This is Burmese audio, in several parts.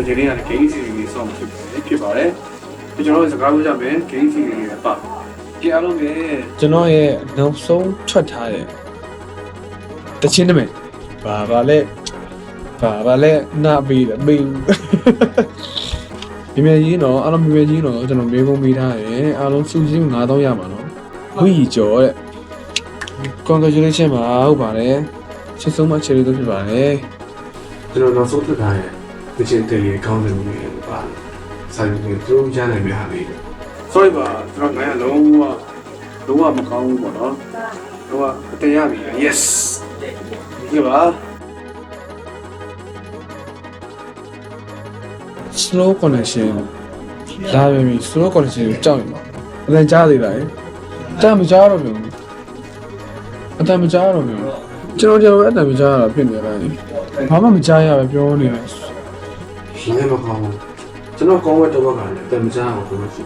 ဆိုဒီနေ့က game series လေးဆောင်းဖြစ်ပါတယ်ဖြစ်ပါတယ်ဒီကျွန်တော်တို့စကားပြောကြမယ် game series လေးပါကြည့်အားလုံးပဲကျွန်တော်ရဲ့နောက်ဆုံးထွက်ထားတဲ့တချင်းနမဲဘာဘာလဲဘာဘာလဲနာပြီးတယ်ပြီးမြင်မြင်ကြီးတော့အားလုံးမြင်မြင်ကြီးတော့ကျွန်တော်မေးခွန်းမေးထားတယ်အားလုံးစုစည်း9000ရမှာနော်ဝီကျော်တဲ့ congratulation ပါဟုတ်ပါတယ်ချစ်ဆုံးမချယ်ရီတို့ဖြစ်ပါတယ်ကျွန်တော်နောက်ဆုံးထွက်ထား တဲ့ဒီချင်းတယ်လေးကောင်းတယ်လို့ပါစာရုပ်တွေသူရနိုင်မြဟာလေး sorry ပါကျွန်တော်ငါရလုံးဝလုံးဝမကောင်းဘူးပေါ့နော်လုံးဝအတင်ရပြီ yes ဒီပါ slow connection လာပြီ slow connection ကိုကြောက်နေမှာအလန်ကြားသေးတာလေတမ်းမကြားတော့မျိုးအတမ်းမကြားတော့မျိုးကျွန်တော်ကျွန်တော်ပဲအတမ်းမကြားရတာဖြစ်နေတယ်ဘာမှမကြားရပဲပြောနေတယ်ရှင် လည်းမကောင်းဘူးကျွန်တော်ကောင်းတဲ့တော့ကလည်းတမကြောက်ဘူးလို့ရှိ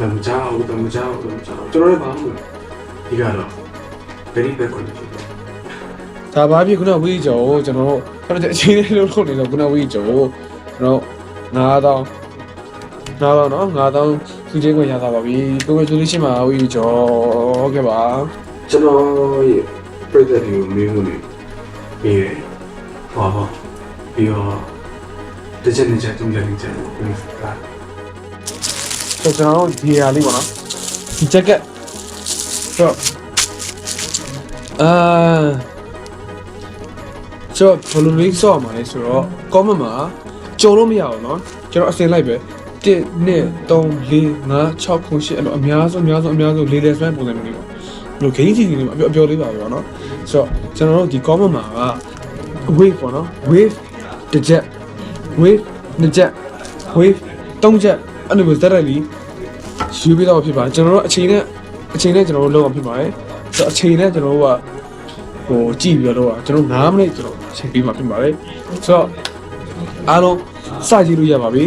တမကြောက်ဘူးတမကြောက်ဘူးတမကြောက်ကျွန်တော်လည်းဘာမှမလုပ်ဒီကတော့ very bad condition ဒါဘာဖြစ်ခုနဝီကျော်ကိုကျွန်တော်တို့ကျွန်တော်အချင်းလေးလုံးလုံးနေတော့ခုနဝီကျော်ကိုကျွန်တော်9000 9000နော်9000စုချင်းကိုရတာပါပြီကိုကိုဆိုလို့ရှိမှဝီကျော်ဟုတ်ကဲ့ပါကျွန်တော်ရဲ့ပြည့်တဲ့ဒီကိုမင်းလို့နေပြီးရဟောဟောပြီးတော့ တချက်တချက်တုံးကြနေကြတယ်ပြီးတာဆိုကျွန်တော်တို့ဒီဟာလေးပေါ့နော်ဒီဂျက်ကက်ဆိုအာဆိုဘယ်လိုလေးစော့မှာလဲဆိုတော့ comment မှာကြုံလို့မရအောင်နော်ကျွန်တော်အစင်လိုက်ပဲ1 2 3 4 5 6 9 10အဲ့လိုအများဆုံးအများဆုံးအများဆုံးလေးလေးဆွဲပုံစံမျိုးလေးပေါ့ဘယ်လိုဂိမ်းစီနေမှာအပြောအပြောလေးပါပဲပေါ့နော်ဆိုတော့ကျွန်တော်တို့ဒီ comment မှာက wave ပေါ့နော် wave တစ်ချက် wave နှစ်ချက် wave သုံးချက်အဲ့လိုမျိုးဇက်ရက်လီယူပြီးတော့ဖြစ်ပါကျွန်တော်တို့အချိန်နဲ့အချိန်နဲ့ကျွန်တော်တို့လုပ်အောင်ဖြစ်ပါတယ်ဆိုတော့အချိန်နဲ့ကျွန်တော်တို့ကဟိုကြည့်ပြီးတော့လုပ်อ่ะကျွန်တော်9မိနစ်ကျွန်တော်ချိန်ပြီးမှဖြစ်ပါတယ်ဆိုတော့အားလုံးစကြည့်လို့ရပါပြီ